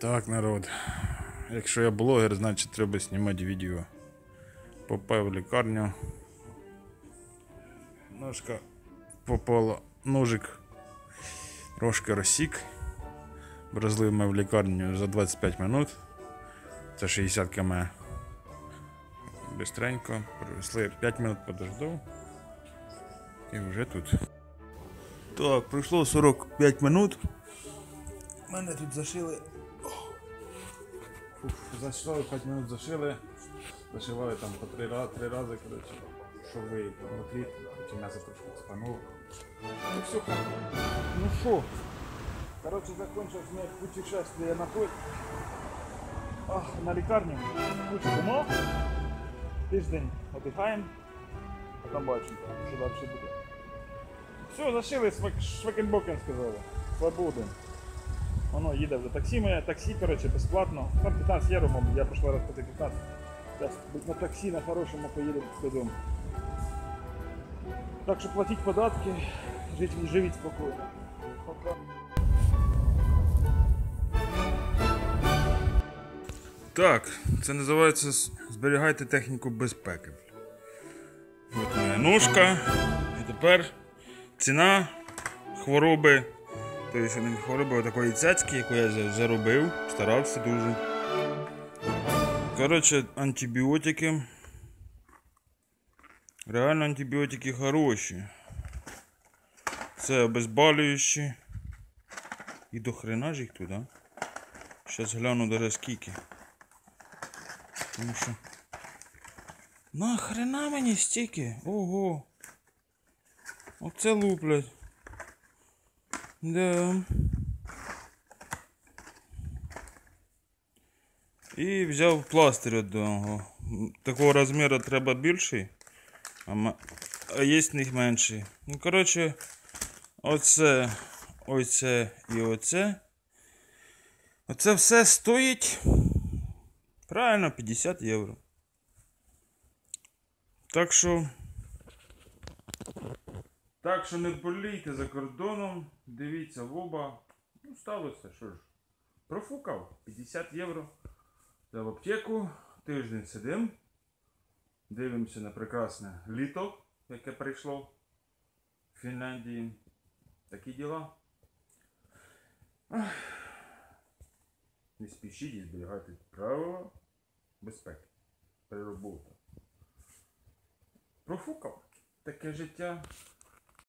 Так, народ. Якщо я блогер, значить треба знімати відео. Попав в лікарню. Ножка попала ножик трошки розсік. Розлив ми в лікарню за 25 минут. Це 60 км. Бистренько. Привезли 5 минут подождав. І вже тут. Так, пройшло 45 минут. Мене тут зашили. Фух, зашили 5 минут зашили. Зашивали там по 3 рази, 3 рази, коротше, щоб ви внутрі, потім м'ясо трошки цепануло. Ну все, как. Ну що? Короче, закончилось моє путешествие на путь. Ах, на лікарню. Кучу дома. Тиждень отдихаємо. А там бачимо, що далі буде. Все, зашили, швекенбокен сказали. Свободен. Воно їде вже таксі моє, таксі, коротше, безплатно. Там 15 євро, мабуть, я пішла раз по 15. Зараз на таксі на хорошому поїду додому. Так що платіть податки, жить, живіть спокійно. Пока. Так, це називається зберігайте техніку безпеки. От моя ножка. І тепер ціна хвороби. Тобто не хвороби такої цяцьки, яку я заробив, старався дуже. Коротше, антибіотики. Реально антибіотики хороші. Це обезболюючі. І до хрена ж їх туди. Зараз гляну даже скільки. Тому що. Нахрена мені стільки? Ого. Оце луплять. Да. І взяв пластир одного. Такого розміру треба більший, а, а є них менший. Ну, коротше, оце, оце і оце. Оце все стоїть. Правильно, 50 євро. Так що. Так що не болійте за кордоном, дивіться в оба. Ну, сталося, що ж. Профукав 50 євро. Взяв аптеку, тиждень сидим. Дивимося на прекрасне літо, яке прийшло в Фінляндії. Такі діла. Не спішіть і зберігайте правила безпеки при роботі. Профукав таке життя.